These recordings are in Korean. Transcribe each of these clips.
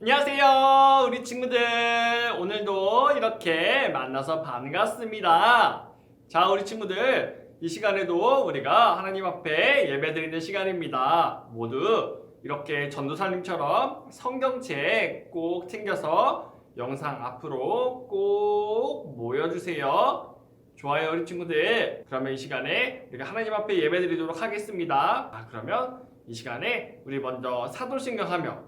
안녕하세요, 우리 친구들. 오늘도 이렇게 만나서 반갑습니다. 자, 우리 친구들. 이 시간에도 우리가 하나님 앞에 예배 드리는 시간입니다. 모두 이렇게 전도사님처럼 성경책 꼭 챙겨서 영상 앞으로 꼭 모여주세요. 좋아요, 우리 친구들. 그러면 이 시간에 우리가 하나님 앞에 예배 드리도록 하겠습니다. 아, 그러면 이 시간에 우리 먼저 사도신경 하며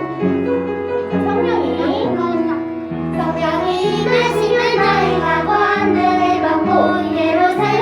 이 임하시면 너희가 권능을 받고 예루살렘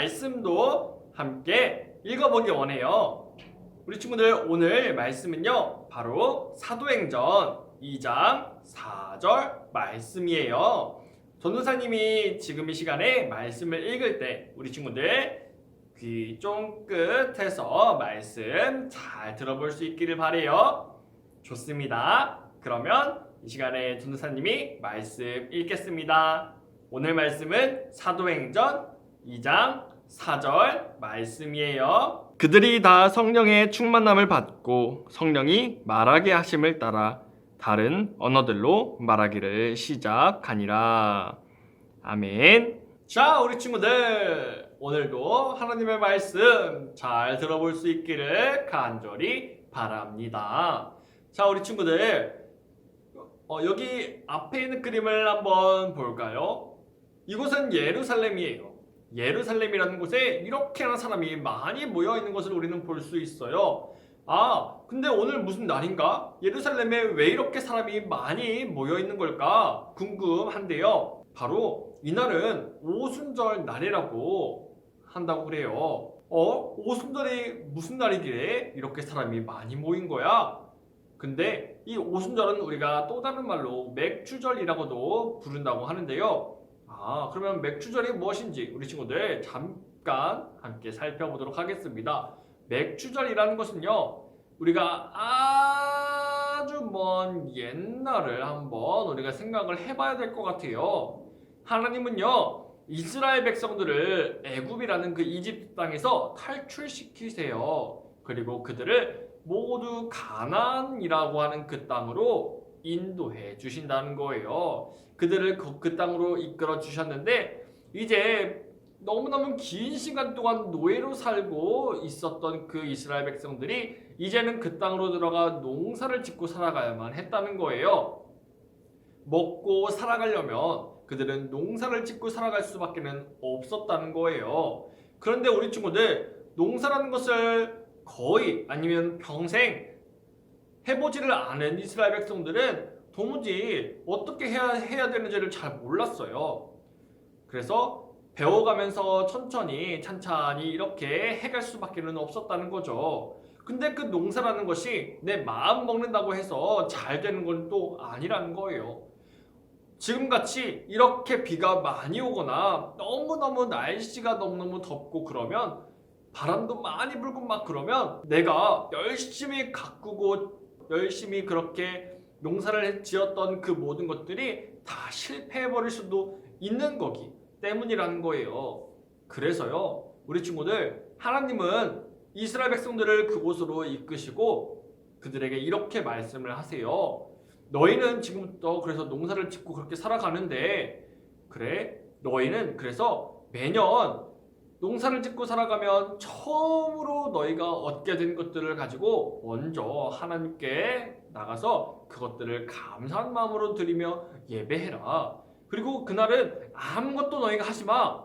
말씀도 함께 읽어보기 원해요. 우리 친구들, 오늘 말씀은요, 바로 사도행전 2장 4절 말씀이에요. 전도사님이 지금 이 시간에 말씀을 읽을 때, 우리 친구들, 귀 쫑긋해서 말씀 잘 들어볼 수 있기를 바래요. 좋습니다. 그러면 이 시간에 전도사님이 말씀 읽겠습니다. 오늘 말씀은 사도행전 2장 4절 말씀이에요. 그들이 다 성령의 충만함을 받고 성령이 말하게 하심을 따라 다른 언어들로 말하기를 시작하니라. 아멘. 자, 우리 친구들 오늘도 하나님의 말씀 잘 들어볼 수 있기를 간절히 바랍니다. 자, 우리 친구들 어, 여기 앞에 있는 그림을 한번 볼까요? 이곳은 예루살렘이에요. 예루살렘이라는 곳에 이렇게나 사람이 많이 모여 있는 것을 우리는 볼 수 있어요. 아, 근데 오늘 무슨 날인가? 예루살렘에 왜 이렇게 사람이 많이 모여 있는 걸까? 궁금한데요. 바로 이날은 오순절 날이라고 한다고 그래요. 어? 오순절이 무슨 날이길래 이렇게 사람이 많이 모인 거야? 근데 이 오순절은 우리가 또 다른 말로 맥주절이라고도 부른다고 하는데요. 아, 그러면 맥주절이 무엇인지 우리 친구들 잠깐 함께 살펴보도록 하겠습니다. 맥주절이라는 것은요, 우리가 아주 먼 옛날을 한번 우리가 생각을 해봐야 될 것 같아요. 하나님은요, 이스라엘 백성들을 애굽이라는 그 이집트 땅에서 탈출시키세요. 그리고 그들을 모두 가나안이라고 하는 그 땅으로 인도해 주신다는 거예요. 그들을 그, 그 땅으로 이끌어 주셨는데 이제 너무너무 긴 시간 동안 노예로 살고 있었던 그 이스라엘 백성들이 이제는 그 땅으로 들어가 농사를 짓고 살아가야만 했다는 거예요. 먹고 살아가려면 그들은 농사를 짓고 살아갈 수밖에는 없었다는 거예요. 그런데 우리 친구들 농사라는 것을 거의 아니면 평생 해보지를 않은 이스라엘 백성들은 도무지 어떻게 해야, 해야 되는지를 잘 몰랐어요. 그래서 배워가면서 천천히 찬찬히 이렇게 해갈 수밖에 는 없었다는 거죠. 근데 그 농사라는 것이 내 마음 먹는다고 해서 잘 되는 건 또 아니라는 거예요. 지금같이 이렇게 비가 많이 오거나 너무너무 날씨가 너무너무 덥고 그러면 바람도 많이 불고 막 그러면 내가 열심히 가꾸고 열심히 그렇게 농사를 지었던 그 모든 것들이 다 실패해버릴 수도 있는 거기 때문이라는 거예요. 그래서요, 우리 친구들, 하나님은 이스라엘 백성들을 그곳으로 이끄시고 그들에게 이렇게 말씀을 하세요. 너희는 지금부터 그래서 농사를 짓고 그렇게 살아가는데, 그래, 너희는 그래서 매년 농사를 짓고 살아가면 처음으로 너희가 얻게 된 것들을 가지고 먼저 하나님께 나가서 그것들을 감사한 마음으로 드리며 예배해라. 그리고 그날은 아무것도 너희가 하지 마.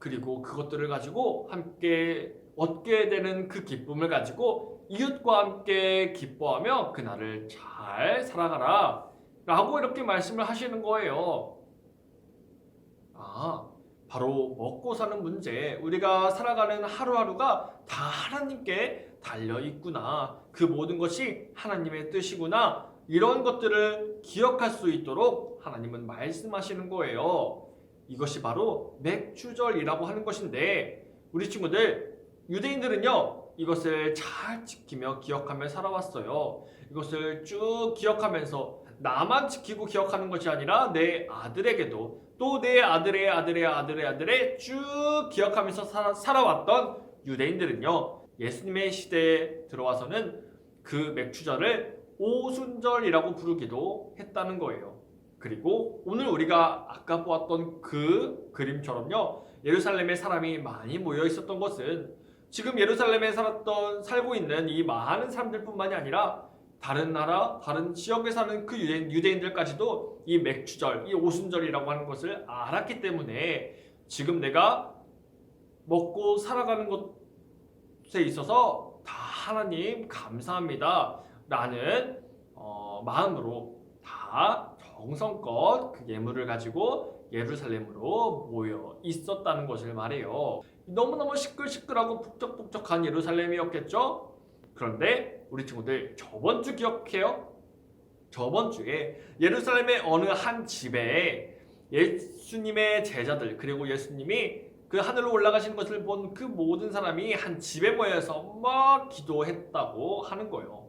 그리고 그것들을 가지고 함께 얻게 되는 그 기쁨을 가지고 이웃과 함께 기뻐하며 그날을 잘 살아가라. 라고 이렇게 말씀을 하시는 거예요. 아, 바로 먹고 사는 문제, 우리가 살아가는 하루하루가 다 하나님께 달려 있구나. 그 모든 것이 하나님의 뜻이구나. 이런 것들을 기억할 수 있도록 하나님은 말씀하시는 거예요. 이것이 바로 맥주절이라고 하는 것인데, 우리 친구들, 유대인들은요, 이것을 잘 지키며 기억하며 살아왔어요. 이것을 쭉 기억하면서 나만 지키고 기억하는 것이 아니라 내 아들에게도 또 내 아들의 아들의 아들의 아들의 쭉 기억하면서 살아, 살아왔던 유대인들은요 예수님의 시대에 들어와서는 그 맥주절을 오순절이라고 부르기도 했다는 거예요. 그리고 오늘 우리가 아까 보았던 그 그림처럼요 예루살렘에 사람이 많이 모여 있었던 것은 지금 예루살렘에 살았던 살고 있는 이 많은 사람들뿐만이 아니라 다른 나라, 다른 지역에 사는 그 유대인, 유대인들까지도 이 맥주절, 이 오순절이라고 하는 것을 알았기 때문에 지금 내가 먹고 살아가는 것에 있어서 다 하나님 감사합니다. 라는 어, 마음으로 다 정성껏 그 예물을 가지고 예루살렘으로 모여 있었다는 것을 말해요. 너무너무 시끌시끌하고 북적북적한 예루살렘이었겠죠? 그런데 우리 친구들 저번 주 기억해요? 저번 주에 예루살렘의 어느 한 집에 예수님의 제자들 그리고 예수님이 그 하늘로 올라가시는 것을 본 그 모든 사람이 한 집에 모여서 막 기도했다고 하는 거예요.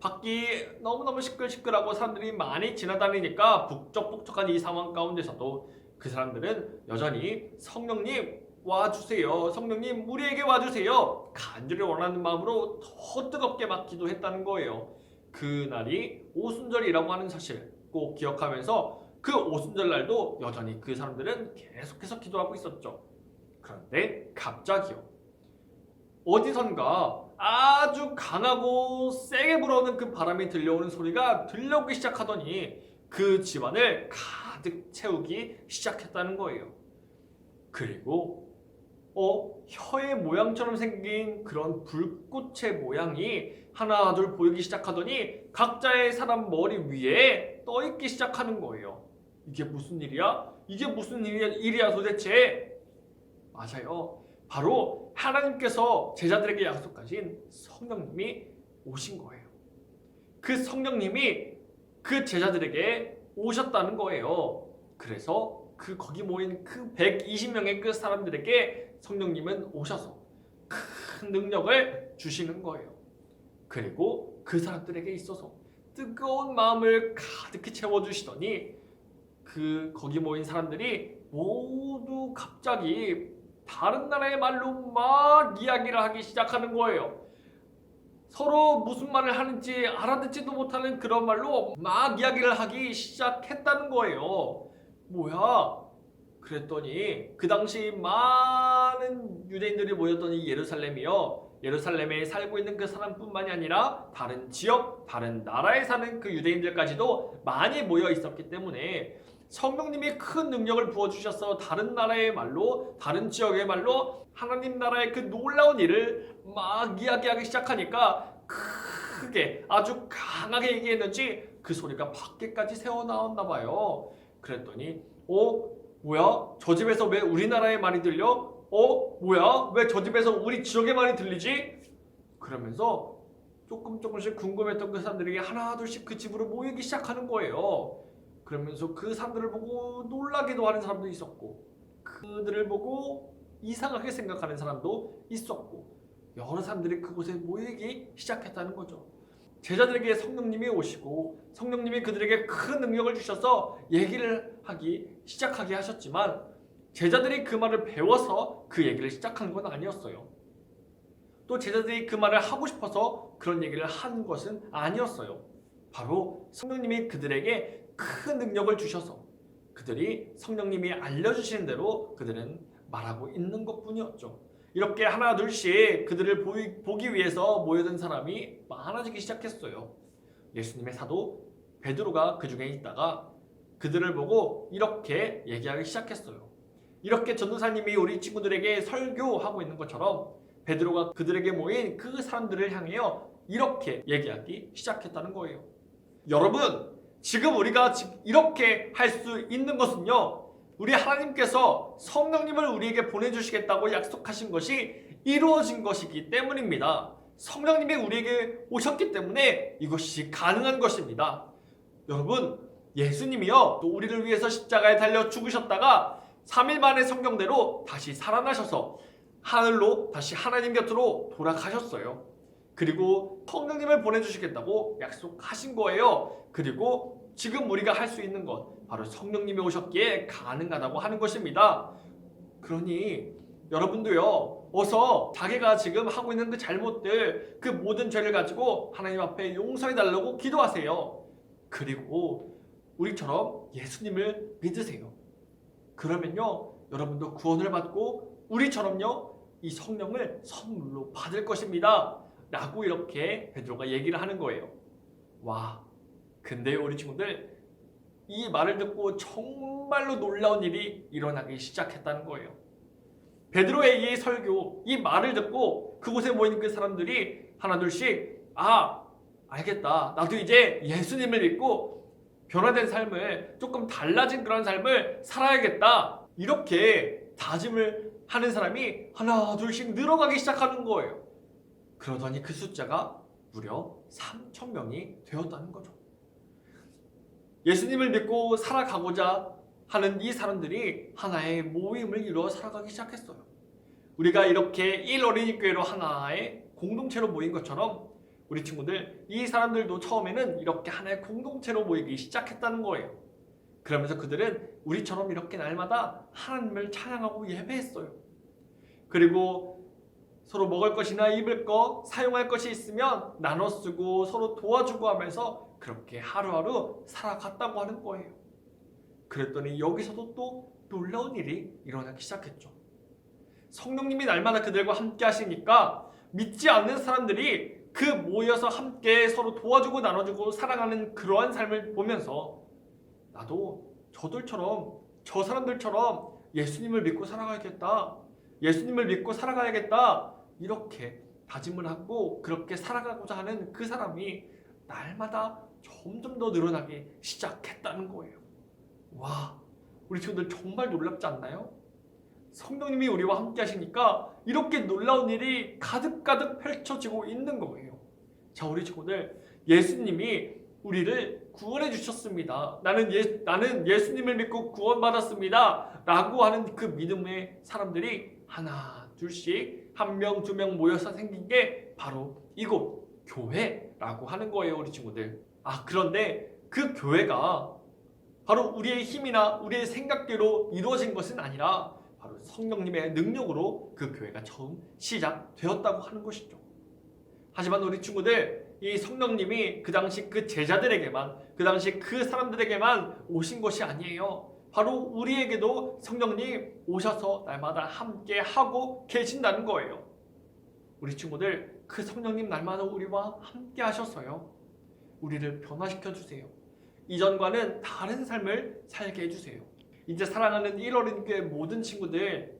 밖이 너무너무 시끌시끌하고 사람들이 많이 지나다니니까 북적북적한 이 상황 가운데서도 그 사람들은 여전히 성령님 와주세요. 성령님 우리에게 와주세요. 간절히 원하는 마음으로 더 뜨겁게 막 기도했다는 거예요. 그날이 오순절이라고 하는 사실 꼭 기억하면서 그 오순절 날도 여전히 그 사람들은 계속해서 기도하고 있었죠. 그런데 갑자기요. 어디선가 아주 강하고 세게 불어오는 그 바람이 들려오는 소리가 들려오기 시작하더니 그 집안을 가득 채우기 시작했다는 거예요. 그리고 어 혀의 모양처럼 생긴 그런 불꽃의 모양이 하나 둘 보이기 시작하더니 각자의 사람 머리 위에 떠 있기 시작하는 거예요. 이게 무슨 일이야? 이게 무슨 일이야, 일이야 도대체? 맞아요. 바로 하나님께서 제자들에게 약속하신 성령님이 오신 거예요. 그 성령님이 그 제자들에게 오셨다는 거예요. 그래서 그 거기 모인 그 120명의 그 사람들에게 성령님은 오셔서 큰 능력을 주시는 거예요. 그리고 그 사람들에게 있어서 뜨거운 마음을 가득히 채워주시더니 그 거기 모인 사람들이 모두 갑자기 다른 나라의 말로 막 이야기를 하기 시작하는 거예요. 서로 무슨 말을 하는지 알아듣지도 못하는 그런 말로 막 이야기를 하기 시작했다는 거예요. 뭐야? 그랬더니 그 당시 많은 유대인들이 모였더니 예루살렘이요. 예루살렘에 살고 있는 그 사람뿐만이 아니라 다른 지역, 다른 나라에 사는 그 유대인들까지도 많이 모여 있었기 때문에 성령님이 큰 능력을 부어주셔서 다른 나라의 말로, 다른 지역의 말로 하나님 나라의 그 놀라운 일을 막 이야기하기 시작하니까 크게 아주 강하게 얘기했는지 그 소리가 밖에까지 새어 나왔나 봐요. 그랬더니 어 뭐야 저 집에서 왜 우리나라의 말이 들려? 어 뭐야 왜 저 집에서 우리 지역의 말이 들리지? 그러면서 조금 조금씩 궁금했던 그 사람들이 하나 둘씩 그 집으로 모이기 시작하는 거예요. 그러면서 그 사람들을 보고 놀라기도 하는 사람도 있었고 그들을 보고 이상하게 생각하는 사람도 있었고 여러 사람들이 그곳에 모이기 시작했다는 거죠. 제자들에게 성령님이 오시고 성령님이 그들에게 큰 능력을 주셔서 얘기를 하기 시작하게 하셨지만 제자들이 그 말을 배워서 그 얘기를 시작한 건 아니었어요. 또 제자들이 그 말을 하고 싶어서 그런 얘기를 한 것은 아니었어요. 바로 성령님이 그들에게 큰 능력을 주셔서 그들이 성령님이 알려주시는 대로 그들은 말하고 있는 것 뿐이었죠. 이렇게 하나 둘씩 그들을 보이, 보기 위해서 모여든 사람이 많아지기 시작했어요. 예수님의 사도 베드로가 그 중에 있다가 그들을 보고 이렇게 얘기하기 시작했어요. 이렇게 전도사님이 우리 친구들에게 설교하고 있는 것처럼 베드로가 그들에게 모인 그 사람들을 향해요 이렇게 얘기하기 시작했다는 거예요. 여러분 지금 우리가 이렇게 할 수 있는 것은요 우리 하나님께서 성령님을 우리에게 보내주시겠다고 약속하신 것이 이루어진 것이기 때문입니다. 성령님이 우리에게 오셨기 때문에 이것이 가능한 것입니다. 여러분, 예수님이요, 또 우리를 위해서 십자가에 달려 죽으셨다가 3일 만에 성경대로 다시 살아나셔서 하늘로 다시 하나님 곁으로 돌아가셨어요. 그리고 성령님을 보내주시겠다고 약속하신 거예요. 그리고 지금 우리가 할 수 있는 것, 바로 성령님이 오셨기에 가능하다고 하는 것입니다. 그러니 여러분도요, 어서 자기가 지금 하고 있는 그 잘못들, 그 모든 죄를 가지고 하나님 앞에 용서해 달라고 기도하세요. 그리고 우리처럼 예수님을 믿으세요. 그러면요, 여러분도 구원을 받고 우리처럼요, 이 성령을 선물로 받을 것입니다. 라고 이렇게 베드로가 얘기를 하는 거예요. 와, 근데 우리 친구들 이 말을 듣고 정말로 놀라운 일이 일어나기 시작했다는 거예요. 베드로의 이 설교, 이 말을 듣고 그곳에 모인 그 사람들이 하나둘씩 아 알겠다. 나도 이제 예수님을 믿고 변화된 삶을 조금 달라진 그런 삶을 살아야겠다. 이렇게 다짐을 하는 사람이 하나 둘씩 늘어가기 시작하는 거예요. 그러더니 그 숫자가 무려 3천 명이 되었다는 거죠. 예수님을 믿고 살아가고자 하는 이 사람들이 하나의 모임을 이루어 살아가기 시작했어요. 우리가 이렇게 일 어린이 교회로 하나의 공동체로 모인 것처럼 우리 친구들 이 사람들도 처음에는 이렇게 하나의 공동체로 모이기 시작했다는 거예요. 그러면서 그들은 우리처럼 이렇게 날마다 하나님을 찬양하고 예배했어요. 그리고 서로 먹을 것이나 입을 것, 사용할 것이 있으면 나눠 쓰고 서로 도와주고 하면서 그렇게 하루하루 살아갔다고 하는 거예요. 그랬더니 여기서도 또 놀라운 일이 일어나기 시작했죠. 성령님이 날마다 그들과 함께 하시니까 믿지 않는 사람들이 그 모여서 함께 서로 도와주고 나눠주고 살아가는 그러한 삶을 보면서 나도 저들처럼 저 사람들처럼 예수님을 믿고 살아가야겠다. 예수님을 믿고 살아가야겠다. 이렇게 다짐을 하고 그렇게 살아가고자 하는 그 사람이 날마다 점점 더 늘어나기 시작했다는 거예요. 와, 우리 친구들 정말 놀랍지 않나요? 성령님이 우리와 함께 하시니까 이렇게 놀라운 일이 가득가득 펼쳐지고 있는 거예요. 자, 우리 친구들, 예수님이 우리를 구원해 주셨습니다. 나는 예, 나는 예수님을 믿고 구원받았습니다. 라고 하는 그 믿음의 사람들이 하나, 둘씩, 한 명, 두 명 모여서 생긴 게 바로 이곳, 교회라고 하는 거예요, 우리 친구들. 아, 그런데 그 교회가 바로 우리의 힘이나 우리의 생각대로 이루어진 것은 아니라 바로 성령님의 능력으로 그 교회가 처음 시작되었다고 하는 것이죠. 하지만 우리 친구들 이 성령님이 그 당시 그 제자들에게만 그 당시 그 사람들에게만 오신 것이 아니에요. 바로 우리에게도 성령님 오셔서 날마다 함께 하고 계신다는 거예요. 우리 친구들 그 성령님 날마다 우리와 함께 하셨어요. 우리를 변화시켜 주세요. 이전과는 다른 삶을 살게 해주세요. 이제 사랑하는 1어린 교회 모든 친구들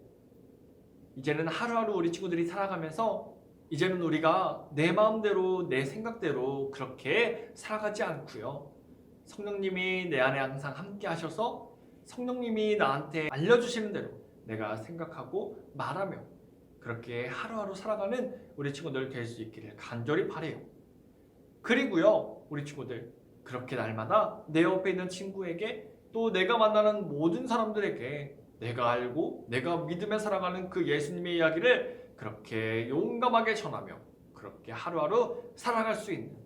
이제는 하루하루 우리 친구들이 살아가면서 이제는 우리가 내 마음대로 내 생각대로 그렇게 살아가지 않고요. 성령님이 내 안에 항상 함께 하셔서 성령님이 나한테 알려주시는 대로 내가 생각하고 말하며 그렇게 하루하루 살아가는 우리 친구들 될 수 있기를 간절히 바래요. 그리고요, 우리 친구들 그렇게 날마다 내 옆에 있는 친구에게 또 내가 만나는 모든 사람들에게 내가 알고 내가 믿으며 살아가는 그 예수님의 이야기를 그렇게 용감하게 전하며 그렇게 하루하루 살아갈 수 있는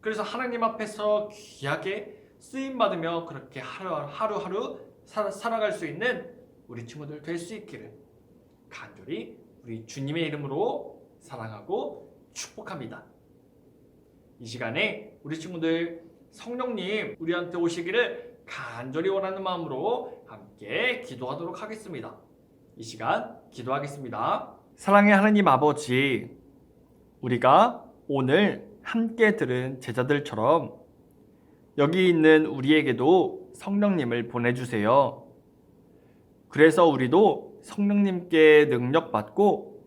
그래서 하나님 앞에서 귀하게 쓰임 받으며 그렇게 하루하루 살아갈 수 있는 우리 친구들 될 수 있기를 간절히 우리 주님의 이름으로 사랑하고 축복합니다. 이 시간에 우리 친구들 성령님 우리한테 오시기를 간절히 원하는 마음으로 함께 기도하도록 하겠습니다. 이 시간 기도하겠습니다. 사랑의 하나님 아버지, 우리가 오늘 함께 들은 제자들처럼 여기 있는 우리에게도 성령님을 보내주세요. 그래서 우리도 성령님께 능력받고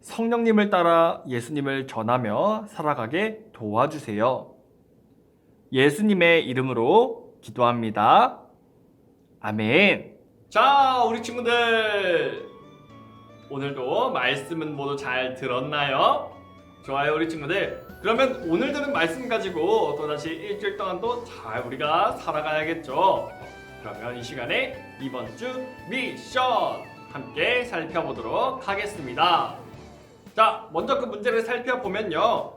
성령님을 따라 예수님을 전하며 살아가게 도와주세요. 예수님의 이름으로 기도합니다. 아멘. 자, 우리 친구들. 오늘도 말씀은 모두 잘 들었나요? 좋아요, 우리 친구들. 그러면 오늘 들은 말씀 가지고 또다시 일주일 동안 또잘 우리가 살아가야겠죠. 그러면 이 시간에 이번 주 미션 함께 살펴보도록 하겠습니다. 자, 먼저 그 문제를 살펴보면요.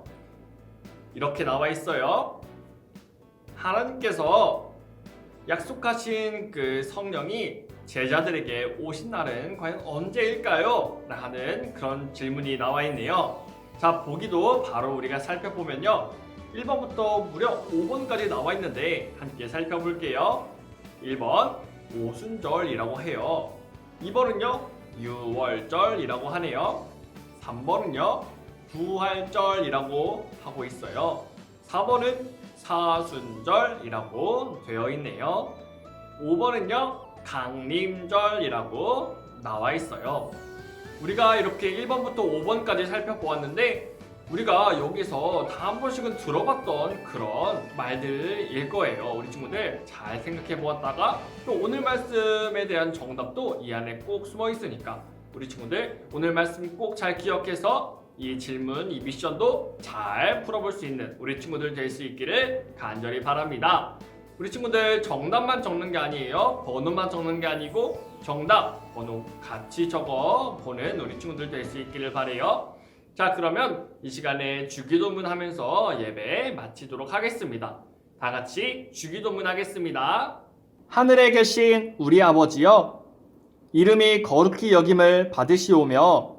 이렇게 나와 있어요. 하나님께서 약속하신 그 성령이 제자들에게 오신 날은 과연 언제일까요? 하는 그런 질문이 나와 있네요. 자, 보기도 바로 우리가 살펴보면요. 1번부터 무려 5번까지 나와 있는데 함께 살펴볼게요. 1번 오순절이라고 해요. 2번은요. 유월절이라고 하네요. 3번은요. 부활절이라고 하고 있어요. 4번은 사순절이라고 되어 있네요. 5번은요. 강림절이라고 나와 있어요. 우리가 이렇게 1번부터 5번까지 살펴보았는데 우리가 여기서 다 한 번씩은 들어봤던 그런 말들일 거예요. 우리 친구들 잘 생각해 보았다가 또 오늘 말씀에 대한 정답도 이 안에 꼭 숨어 있으니까 우리 친구들 오늘 말씀 꼭 잘 기억해서 이 질문, 이 미션도 잘 풀어볼 수 있는 우리 친구들 될 수 있기를 간절히 바랍니다. 우리 친구들 정답만 적는 게 아니에요. 번호만 적는 게 아니고 정답, 번호 같이 적어 보는 우리 친구들 될 수 있기를 바래요. 자, 그러면 이 시간에 주기도문 하면서 예배 마치도록 하겠습니다. 다 같이 주기도문 하겠습니다. 하늘에 계신 우리 아버지여 이름이 거룩히 여김을 받으시오며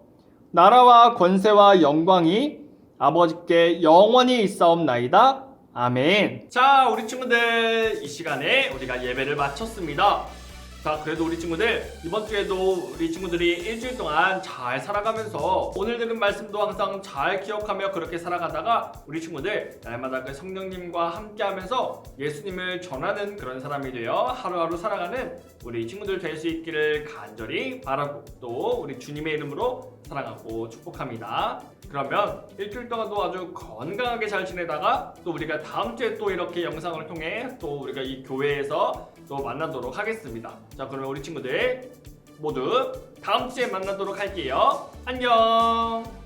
나라와 권세와 영광이 아버지께 영원히 있사옵나이다. 아멘. 자 우리 친구들 이 시간에 우리가 예배를 마쳤습니다 자, 그래도 우리 친구들 이번 주에도 우리 친구들이 일주일 동안 잘 살아가면서 오늘 들은 말씀도 항상 잘 기억하며 그렇게 살아가다가 우리 친구들 날마다 그 성령님과 함께하면서 예수님을 전하는 그런 사람이 되어 하루하루 살아가는 우리 친구들 될 수 있기를 간절히 바라고 또 우리 주님의 이름으로 사랑하고 축복합니다. 그러면 일주일 동안도 아주 건강하게 잘 지내다가 또 우리가 다음 주에 또 이렇게 영상을 통해 또 우리가 이 교회에서 또 만나도록 하겠습니다. 자, 그러면 우리 친구들 모두 다음 주에 만나도록 할게요. 안녕.